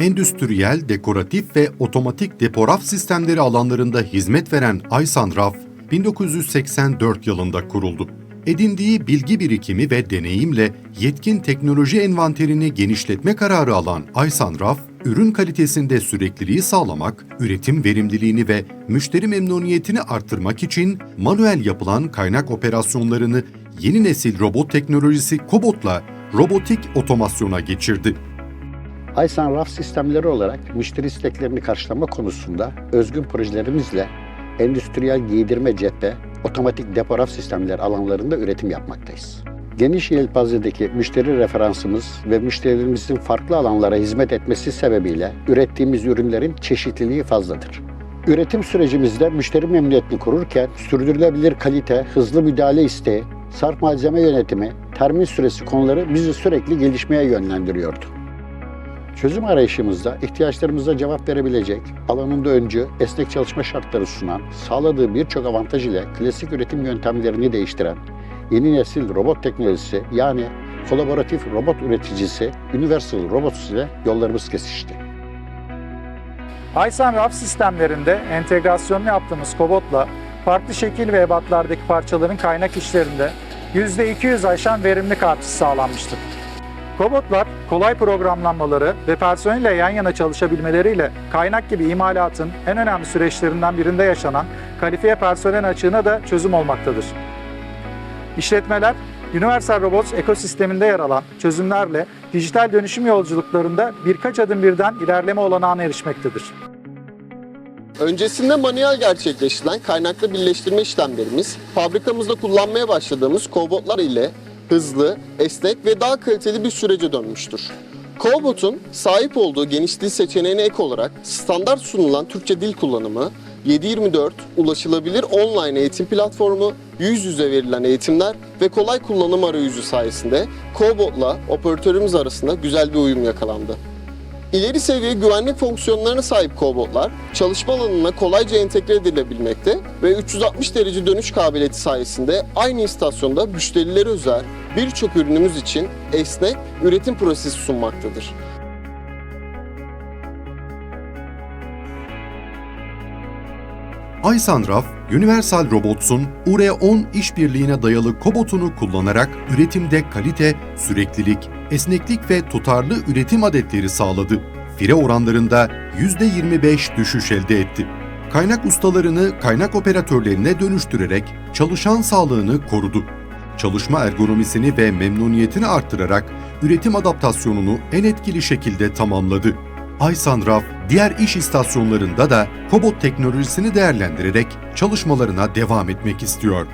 endüstriyel, dekoratif ve otomatik deporaf sistemleri alanlarında hizmet veren Aysan Raf, 1984 yılında kuruldu. Edindiği bilgi birikimi ve deneyimle yetkin teknoloji envanterini genişletme kararı alan Aysan Raf, ürün kalitesinde sürekliliği sağlamak, üretim verimliliğini ve müşteri memnuniyetini arttırmak için manuel yapılan kaynak operasyonlarını yeni nesil robot teknolojisi Kobot'la robotik otomasyona geçirdi. Aysan raf sistemleri olarak müşteri isteklerini karşılama konusunda özgün projelerimizle endüstriyel giydirme cephe, otomatik depo raf sistemleri alanlarında üretim yapmaktayız. Geniş yelpazedeki müşteri referansımız ve müşterilerimizin farklı alanlara hizmet etmesi sebebiyle ürettiğimiz ürünlerin çeşitliliği fazladır. Üretim sürecimizde müşteri memnuniyetini kururken sürdürülebilir kalite, hızlı müdahale isteği, sarf malzeme yönetimi, termin süresi konuları bizi sürekli gelişmeye yönlendiriyordu. Çözüm arayışımızda ihtiyaçlarımıza cevap verebilecek, alanında öncü, esnek çalışma şartları sunan, sağladığı birçok avantaj ile klasik üretim yöntemlerini değiştiren, yeni nesil robot teknolojisi yani kolaboratif robot üreticisi Universal Robots ile yollarımız kesişti. Aysan raf sistemlerinde entegrasyonunu yaptığımız Kobot'la farklı şekil ve ebatlardaki parçaların kaynak işlerinde %200 aşan verimlilik artışı sağlanmıştır. Kobotlar kolay programlanmaları ve personelle yan yana çalışabilmeleriyle kaynak gibi imalatın en önemli süreçlerinden birinde yaşanan kalifiye personel açığına da çözüm olmaktadır. İşletmeler, Universal Robots ekosisteminde yer alan çözümlerle dijital dönüşüm yolculuklarında birkaç adım birden ilerleme olanağına erişmektedir. Öncesinde manuel gerçekleştirilen kaynaklı birleştirme işlemlerimiz, fabrikamızda kullanmaya başladığımız kobotlar ile hızlı, esnek ve daha kaliteli bir sürece dönmüştür. Cobot'un sahip olduğu geniş seçeneğine ek olarak standart sunulan Türkçe dil kullanımı, 7/24 ulaşılabilir online eğitim platformu, yüz yüze verilen eğitimler ve kolay kullanım arayüzü sayesinde Cobot'la operatörümüz arasında güzel bir uyum yakalandı. İleri seviye güvenlik fonksiyonlarına sahip kobotlar çalışma alanına kolayca entegre edilebilmekte ve 360 derece dönüş kabiliyeti sayesinde aynı istasyonda müşterilere özel birçok ürünümüz için esnek üretim prosesi sunmaktadır. Aysan Raf, Universal Robots'un URE-10 işbirliğine dayalı kobotunu kullanarak üretimde kalite, süreklilik, esneklik ve tutarlı üretim adetleri sağladı. Fire oranlarında %25 düşüş elde etti. Kaynak ustalarını kaynak operatörlerine dönüştürerek çalışan sağlığını korudu. Çalışma ergonomisini ve memnuniyetini arttırarak üretim adaptasyonunu en etkili şekilde tamamladı. Aysan Raf, diğer iş istasyonlarında da kobot teknolojisini değerlendirerek çalışmalarına devam etmek istiyor.